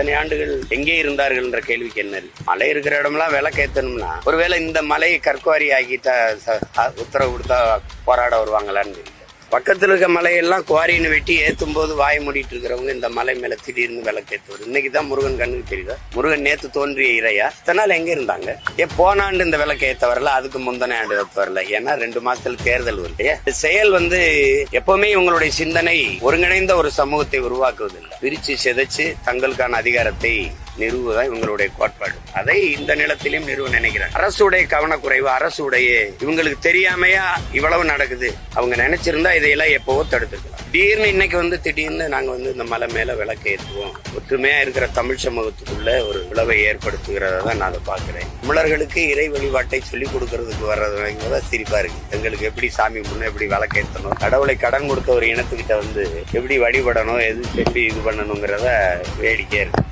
இத்தனை ஆண்டுகள் எங்கே இருந்தார்கள் என்ற கேள்விக்கு என்ன? மலை இருக்கிற இடம்லாம் விளக்கேத்தணும்னா ஒருவேளை இந்த மலையை கற்குவாரி ஆகிட்டா உத்தரவு கொடுத்தா போராட வருவாங்களான்னு பக்கத்தில் இருக்க மலையெல்லாம் குவாரின்னு வெட்டி ஏற்றும் போது வாய் மூடிட்டு இருக்கிறவங்க இந்த மலை மேல திடீர்னு விளக்கேற்றுவது இன்னைக்கு தான் முருகன் கண்ணுக்கு தெரியுது? முருகன் நேத்து தோன்றிய இறையா? இத்தனை எங்க இருந்தாங்க? ஏ போன ஆண்டு இந்த விளக்கு ஏத்த வரல அதுக்கு முந்தின ஆண்டு ஏத்த வரல. ஏன்னா ரெண்டு மாசத்துல தேர்தல் வருது. செயல் வந்து எப்பவுமே இவங்களுடைய சிந்தனை ஒருங்கிணைந்த ஒரு சமூகத்தை உருவாக்குவதில்லை. பிரிச்சு சிதைச்சு தங்களுக்கான அதிகாரத்தை நிறுவுதான் இவங்களுடைய கோட்பாடு. அதை இந்த நிலத்திலும் நிறுவ நினைக்கிறேன் அரசுடைய கவனக்குறைவு அரசுடைய இவங்களுக்கு தெரியாமையா இவ்வளவு நடக்குது? அவங்க நினைச்சிருந்தா இதையெல்லாம் எப்பவோ தடுத்துக்கலாம். திடீர்னு இன்னைக்கு வந்து திடீர்னு நாங்க வந்து இந்த மலை மேல விளக்கு ஏற்றுவோம் ஒற்றுமையா இருக்கிற தமிழ் சமூகத்துக்குள்ள ஒரு விளைவை ஏற்படுத்துகிறத தான் நான் அதை பாக்குறேன் தமிழர்களுக்கு இறை வழிபாட்டை சொல்லிக் கொடுக்கறதுக்கு வர்றது தான் சிரிப்பா இருக்கு. எங்களுக்கு எப்படி சாமி முன்ன எப்படி விளக்கேற்றணும் கடவுளை கடன் கொடுத்த ஒரு இனத்துக்கிட்ட வந்து எப்படி வழிபடணும் எது எப்படி இது பண்ணணுங்கிறத வேடிக்கை இருக்கு.